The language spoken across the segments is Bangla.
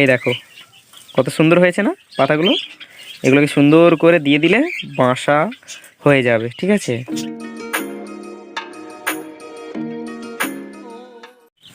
এই দেখো, কত সুন্দর হয়েছে না পাতাগুলো? এগুলোকে সুন্দর করে দিয়ে দিলে বাসা হয়ে যাবে, ঠিক আছে?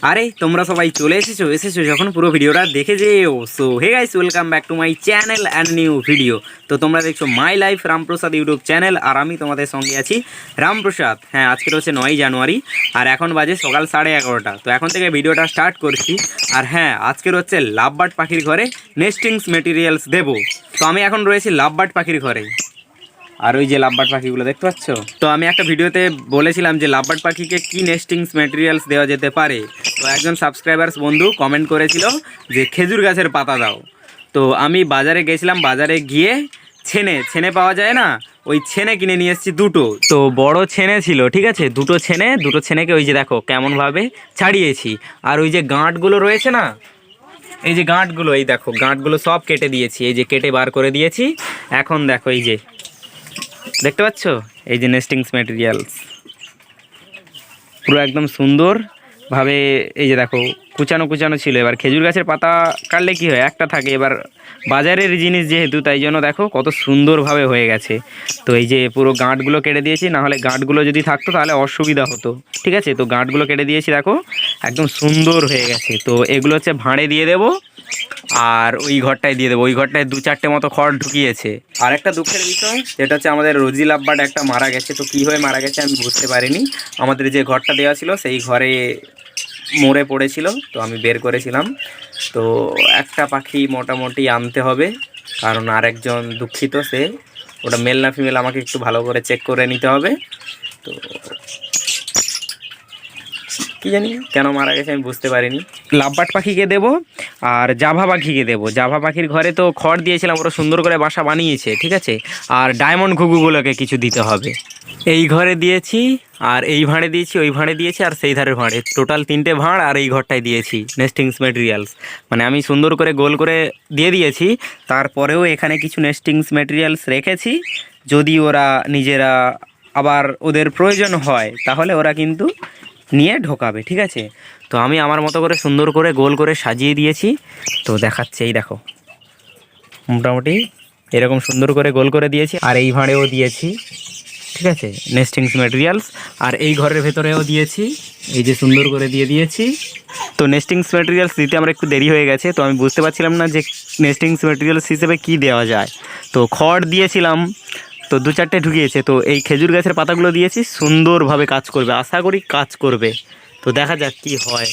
আরে, তোমরা সবাই চলে এসেছ? এসেছ যখন পুরো ভিডিওটা দেখে যেও। So hey guys welcome back to my channel and new video তো তোমরা দেখছ my life Ramprasad YouTube channel আর আমি তোমাদের সঙ্গে আছি রামপ্রসাদ। হ্যাঁ আজকের হচ্ছে নয় জানুয়ারি আর এখন বাজে সকাল সাড়ে এগারোটা। তো এখন থেকে ভিডিওটা স্টার্ট করছি। আর হ্যাঁ আজকের হচ্ছে লাভবার্ড পাখির ঘরে নেস্টিংস মেটেরিয়ালস দেবো। তো আমি এখন রয়েছি লাভবার্ড পাখির ঘরে। আর ওই যে লাভবার্ড পাখিগুলো, দেখতে পাচ্ছ? তো আমি একটা ভিডিওতে বলেছিলাম যে লাভবার্ড পাখিকে কি নেস্টিংস ম্যাটেরিয়ালস দেওয়া যেতে পারে। তো একজন সাবস্ক্রাইবার্স বন্ধু কমেন্ট করেছিল যে, খেজুর গাছের পাতা দাও। তো আমি বাজারে গেছিলাম, বাজারে গিয়ে ছেনে ছেনে পাওয়া যায় না? ওই ছেনে কিনে নিয়ে এসেছি দুটো। তো বড় ছেনে ছিল, ঠিক আছে? দুটো ছেনে, দুটো ছেনেকে ওই যে দেখো, কেমনভাবে ছাড়িয়েছি। আর ওই যে গাঁটগুলো রয়েছে না? এই যে গাঁটগুলো, এই দেখো, গাঁটগুলো সব কেটে দিয়েছি। এই যে কেটে বার করে দিয়েছি। এখন দেখো, এই যে দেখতে পাচ্ছ? এই যে নেস্টিংস ম্যাটেরিয়ালস পুরো একদম সুন্দর ভাবে এই যে দেখো, কুচানো কুচানো ছিল। এবার খেজুর গাছের পাতা কাটলে কি হয়? একটা থাকে। এবার বাজারের জিনিস যেহেতু, তাই জন্য দেখো কত সুন্দরভাবে হয়ে গেছে। তো এই যে পুরো গাঁটগুলো কেটে দিয়েছি, না হলে গাঁটগুলো যদি থাকতো, তাহলে অসুবিধা হতো। ঠিক আছে? তো গাঁটগুলো কেটে দিয়েছি, দেখো। একদম সুন্দর হয়ে গেছে। তো এগুলো হচ্ছে ভাঁড়ে দিয়ে দেবো, আর ওই ঘরটায় দিয়ে দেবো। ওই ঘরটায় দু চারটে মতো খড় ঢুকিয়েছে। আর একটা দুঃখের বিষয় যেটা হচ্ছে আমাদের রোজি লাভবার্ড একটা মারা গেছে। তো কী হয়ে মারা গেছে আমি বুঝতে পারিনি। আমাদের যে ঘরটা দেওয়া ছিল, সেই ঘরে মরে পড়েছিল, তো আমি বের করেছিলাম। তো একটা পাখি মোটামুটি আনতে হবে, কারণ আরেকজন দুঃখিত সে। ওটা মেল না ফিমেল আমাকে একটু ভালো করে চেক করে নিতে হবে। তো কি জানি? কেন মারা গেছে আমি বুঝতে পারিনি। লাভবাট পাখিকে দেব আর জাভা পাখিকে দেব। জাভা পাখির ঘরে তো খড় দিয়েছিলাম, ওরা সুন্দর করে বাসা বানিয়েছে, ঠিক আছে? আর ডায়মন্ড ঘুঘুগুলোকে কিছু দিতে হবে। এই ঘরে দিয়েছি, আর এই ভাঁড়ে দিয়েছি, ওই ভাঁড়ে দিয়েছি, আর সেই ধারের ভাঁড়ে। টোটাল তিনটে ভাঁড় আর এই ঘরটায় দিয়েছি নেস্টিংস ম্যাটেরিয়ালস মানে আমি সুন্দর করে গোল করে দিয়ে দিয়েছি, তারপরেও এখানে কিছু নেস্টিংস ম্যাটেরিয়ালস রেখেছি। যদি ওরা নিজেরা আবার ওদের প্রয়োজন হয়, তাহলে ওরা কিন্তু নিয়ে ঢোকাবে, ঠিক আছে? তো আমি আমার মতো করে সুন্দর করে গোল করে সাজিয়ে দিয়েছি। তো দেখাচ্ছে, এই দেখো। মোটামুটি এরকম সুন্দর করে গোল করে দিয়েছি, আর এই ভাঁড়েও দিয়েছি, ঠিক আছে? নেস্টিংস ম্যাটেরিয়ালস আর এই ঘরের ভেতরেও দিয়েছি, এই যে সুন্দর করে দিয়ে দিয়েছি। তো নেস্টিংস ম্যাটেরিয়ালস দিতে আমার একটু দেরি হয়ে গেছে, তো আমি বুঝতে পারছিলাম না যে নেস্টিংস ম্যাটেরিয়ালস হিসেবে কি দেওয়া যায়। তো খড় দিয়েছিলাম তো দু চারটে ঢুকিয়েছে। তো এই খেজুর গাছের পাতাগুলো দিয়েছি, সুন্দরভাবে কাজ করবে, আশা করি কাজ করবে। তো দেখা যাক কি হয়।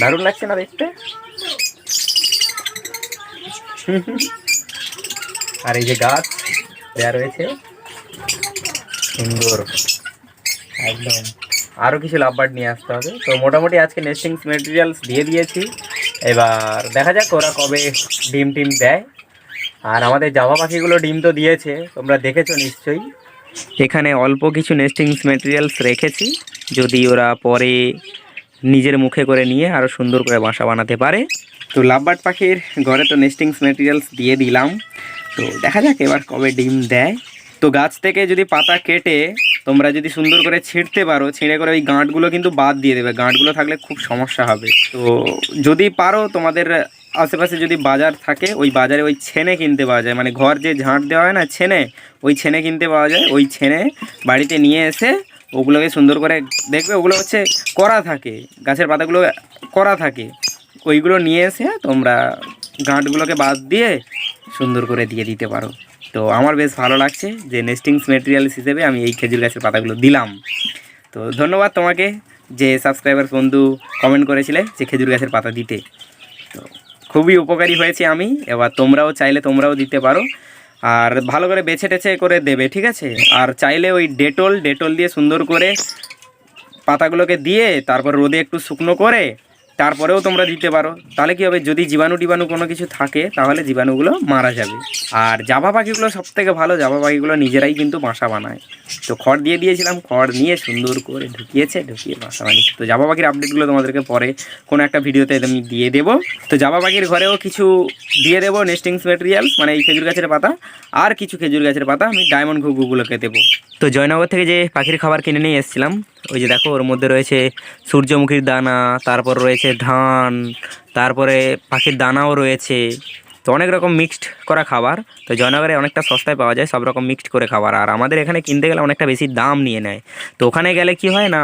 দারুণ লাগছে না দেখতে? আর এই যে গাছ, দেয়া রয়েছে। সুন্দর। একদম। আরও কিছু লাভবার্ড নিয়ে আসতে হবে। তো মোটামুটি আজকে নেস্টিংস মেটেরিয়ালস দিয়ে দিয়েছি। এবার দেখা যাক ওরা কবে ডিম টিম দেয়। আর আমাদের জামা পাখিগুলো ডিম তো দিয়েছে, তোমরা দেখেছ নিশ্চয়ই। এখানে অল্প কিছু নেস্টিংস মেটেরিয়ালস রেখেছি। যদি ওরা পরে নিজের মুখে করে নিয়ে আরও সুন্দর করে বাসা বানাতে পারে। তো লাভবার্ড পাখির ঘরে তো নেস্টিংস মেটেরিয়ালস দিয়ে দিলাম। তো দেখা যাক এবার কবে ডিম দেয়। তো গাছ থেকে যদি পাতা কেটে তোমরা যদি সুন্দর করে ছিঁড়তে পারো, ছিঁড়ে করে ওই গাঁটগুলো কিন্তু বাদ দিয়ে দেবে। গাঁটগুলো থাকলে খুব সমস্যা হবে। তো যদি পারো তোমাদের আশেপাশে যদি বাজার থাকে, ওই বাজারে ওই ছেনে কিনতে পাওয়া যায়। মানে ঘর যে ঝাঁট দেওয়া হয় না, ছেনে, ওই ছেনে কিনতে পাওয়া যায়। ওই ছেনে বাড়িতে নিয়ে এসে ওগুলোকে সুন্দর করে দেখবে, ওগুলো হচ্ছে করা থাকে, গাছের পাতাগুলো করা থাকে। ওইগুলো নিয়ে এসে তোমরা গাঁটগুলোকে বাদ দিয়ে সুন্দর করে দিয়ে দিতে পারো। তো আমার বেশ ভালো লাগছে যে নেস্টিংস মেটেরিয়ালস হিসেবে আমি এই খেজুর গাছের পাতাগুলো দিলাম। তো ধন্যবাদ তোমাকে যে সাবস্ক্রাইবার বন্ধু কমেন্ট করেছিলে যে খেজুর গাছের পাতা দিতে। তো খুবই উপকারী হয়েছে আমি, এবার তোমরাও চাইলে তোমরাও দিতে পারো। আর ভালো করে বেছে টেছে করে দেবে, ঠিক আছে? আর চাইলে ওই ডেটল ডেটল দিয়ে সুন্দর করে পাতাগুলোকে দিয়ে তারপর রোদে একটু শুকনো করে তারপরেও তোমরা দিতে পারো। তাহলে কি হবে? যদি জীবাণু টিবাণু কোনো কিছু থাকে, তাহলে জীবাণুগুলো মারা যাবে। আর জাবা পাখিগুলো সব থেকে ভালো, জাবা পাখিগুলো নিজেরাই কিন্তু বাসা বানায়। তো খড় দিয়ে দিয়েছিলাম, খড় নিয়ে সুন্দর করে ঢুকিয়েছে, ঢুকিয়ে বাসা বানিয়েছে। তো জাবা পাখির আপডেটগুলো তোমাদেরকে পরে কোনো একটা ভিডিওতে আমি দিয়ে দেবো। তো জাবা পাখির ঘরেও কিছু দিয়ে দেবো নেস্টিংস ম্যাটেরিয়ালস মানে এই খেজুর গাছের পাতা, আর কিছু খেজুর গাছের পাতা আমি ডায়মন্ড ঘুঘুগুলোকে দেবো। তো জয়নগর থেকে যে পাখির খাবার কিনে নিয়ে এসেছিলাম ওই যে দেখো, ওর মধ্যে রয়েছে সূর্যমুখীর দানা, তারপর রয়েছে ধান, তারপরে পাখির দানাও রয়েছে। তো অনেক রকম মিক্সড করা খাবার। তো জয়নগরে অনেকটা সস্তায় পাওয়া যায় সব রকম মিক্সড করে খাবার। আর আমাদের এখানে কিনতে গেলে অনেকটা বেশি দাম নিয়ে নেয়। তো ওখানে গেলে কি হয় না,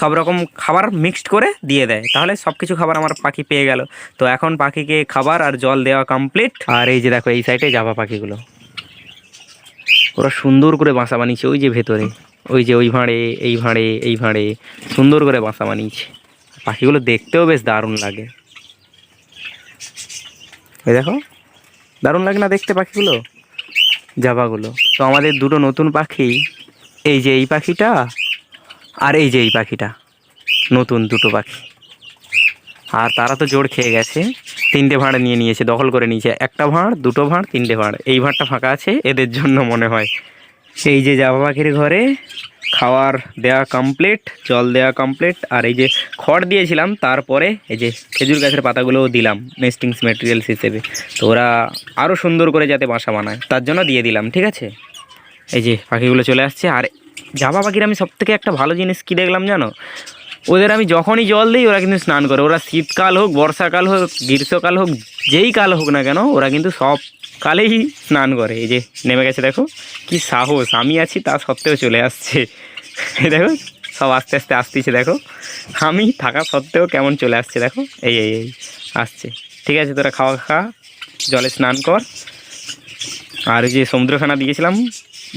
সব রকম খাবার মিক্সড করে দিয়ে দেয়। তাহলে সব কিছু খাবার আমার পাখি পেয়ে গেল। তো এখন পাখিকে খাবার আর জল দেওয়া কমপ্লিট আর এই যে দেখো, এই সাইডে যাবা পাখিগুলো। ওরা সুন্দর করে বাসা বানিয়েছে ওই যে ভেতরে। ওই যে ওই ভাঁড়ে, এই ভাঁড়ে এই ভাঁড়ে, সুন্দর করে বাসা বানিয়েছে। পাখিগুলো দেখতেও বেশ দারুণ লাগে। এই দেখো, দারুণ লাগে না দেখতে পাখিগুলো? জাবাগুলো। তো আমাদের দুটো নতুন পাখি, এই যে এই পাখিটা আর এই যে এই পাখিটা, নতুন দুটো পাখি। আর তারা তো জোর খেয়ে গেছে, তিনটে ভাঁড় নিয়ে নিয়েছে, দখল করে নিয়েছে। একটা ভাঁড়, দুটো ভাঁড়, তিনটে ভাঁড়। এই ভাঁড়টা ফাঁকা আছে, এদের জন্য মনে হয়। সেই যে জাবা পাখির ঘরে খাওয়ার দেয়া কমপ্লিট জল দেয়া কমপ্লিট আর এই যে খড় দিয়েছিলাম, তারপরে এই যে খেজুর গাছের পাতাগুলোও দিলাম নেস্টিংস ম্যাটেরিয়ালস হিসেবে। তো ওরা আরও সুন্দর করে যাতে বাসা বানায়, তার জন্য দিয়ে দিলাম, ঠিক আছে? এই যে পাখিগুলো চলে আসছে, আর জাবা পাখির আমি সবথেকে একটা ভালো জিনিস কী দেখলাম জানো? ওদের আমি যখনই জল দিই, ওরা কিন্তু স্নান করে। ওরা শীতকাল হোক, বর্ষাকাল হোক, গ্রীষ্মকাল হোক, যেই কাল হোক না কেন, ওরা কিন্তু সব কালেই স্নান করে। এই যে নেমে গেছে, দেখো, কি সাহস। আমি আছি, তা সত্ত্বেও চলে আসছে। দেখো, সব আস্তে আস্তে আসতেছে, দেখো। আমি থাকা সত্ত্বেও কেমন চলে আসছে, দেখো। এই এই এই, আসছে। ঠিক আছে, তোরা খাওয়া খা, জলে স্নান কর। আর যে সমুদ্রখানা দিয়েছিলাম,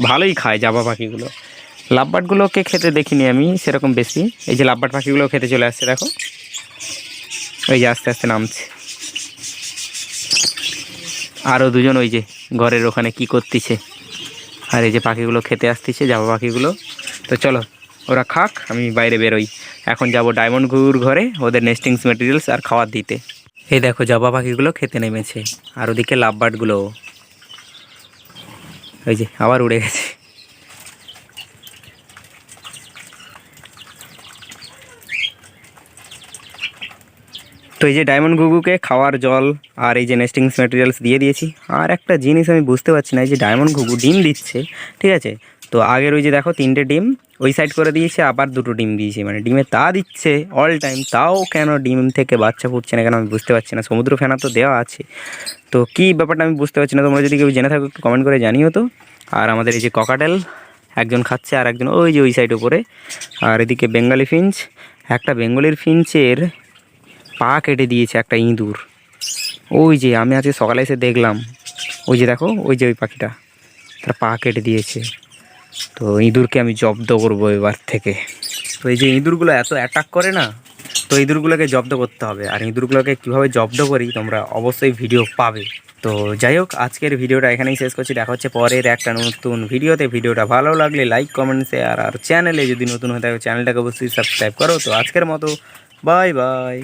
ভালোই খায় জাবা পাখিগুলো। লাভবার্ডগুলোকে খেতে দেখিনি আমি, সেরকম বেশি। এই যে লাভবার্ড পাখিগুলো খেতে চলে আসছে, দেখো। ওই যে আস্তে আস্তে নামছে। আরও দুজন ওই যে ঘরের ওখানে কি করতেছে। আর এই যে পাখিগুলো খেতে আসতেছে যাব পাখিগুলো। তো চলো, ওরা খাক, আমি বাইরে বেরোই। এখন যাব ডায়মন্ড ঘুর ঘরে, ওদের নেস্টিংস মেটেরিয়ালস আর খাবার দিতে। এই দেখো, জবা পাখিগুলো খেতে নেমেছে। আর ওদিকে লাভবার্ডগুলো ওই যে আবার উড়ে গেছে। তো এই যে ডায়মন্ড ঘুঘুকে খাওয়ার জল আর এই যে নেস্টিংস ম্যাটেরিয়ালস দিয়ে দিয়েছি, আর একটা জিনিস আমি বুঝতে পারছি না, এই যে ডায়মন্ড ঘুঘু ডিম দিচ্ছে, ঠিক আছে? তো আগের ওই যে দেখো তিনটে ডিম, ওই সাইড করে দিয়েছে, আবার দুটো ডিম দিয়েছে মানে ডিমে তা দিচ্ছে অল টাইম তাও কেন ডিম থেকে বাচ্চা ফুটছে না কেন আমি বুঝতে পারছি না, সমুদ্র ফেনা তো দেওয়া আছে। তো কী ব্যাপারটা আমি বুঝতে পারছি না, তোমরা যদি কেউ জেনে থাকো, একটু কমেন্ট করে জানিও তো। আর আমাদের এই যে ককাটেল একজন খাচ্ছে আর একজন, ওই যে ওই সাইড উপরে। আর এদিকে বেঙ্গলি ফিঞ্চ একটা বেঙ্গলির ফিঞ্চের পা কেটে দিয়েছে একটা ইঁদুর। ওই যে আমি আজকে সকালে এসে দেখলাম। ওই যে দেখো, ওই যে ওই পাখিটা। তার পা কেটে দিয়েছে। তো ইঁদুরকে আমি জব্দ করব এবার থেকে। তো এই যে ইঁদুরগুলো এত অ্যাটাক করে না, তো ইঁদুরগুলোকে জব্দ করতে হবে। আর ইঁদুরগুলোকে কীভাবে জব্দ করি তোমরা অবশ্যই ভিডিও পাবে। তো যাই হোক, আজকের ভিডিওটা এখানেই শেষ করছি। দেখা হচ্ছে পরের একটা নতুন ভিডিওতে। ভিডিওটা ভালো লাগলে লাইক কমেন্ট শেয়ার আর চ্যানেলে যদি নতুন হয়ে থাকে চ্যানেলটাকে অবশ্যই সাবস্ক্রাইব করো। তো আজকের মতো বাই বাই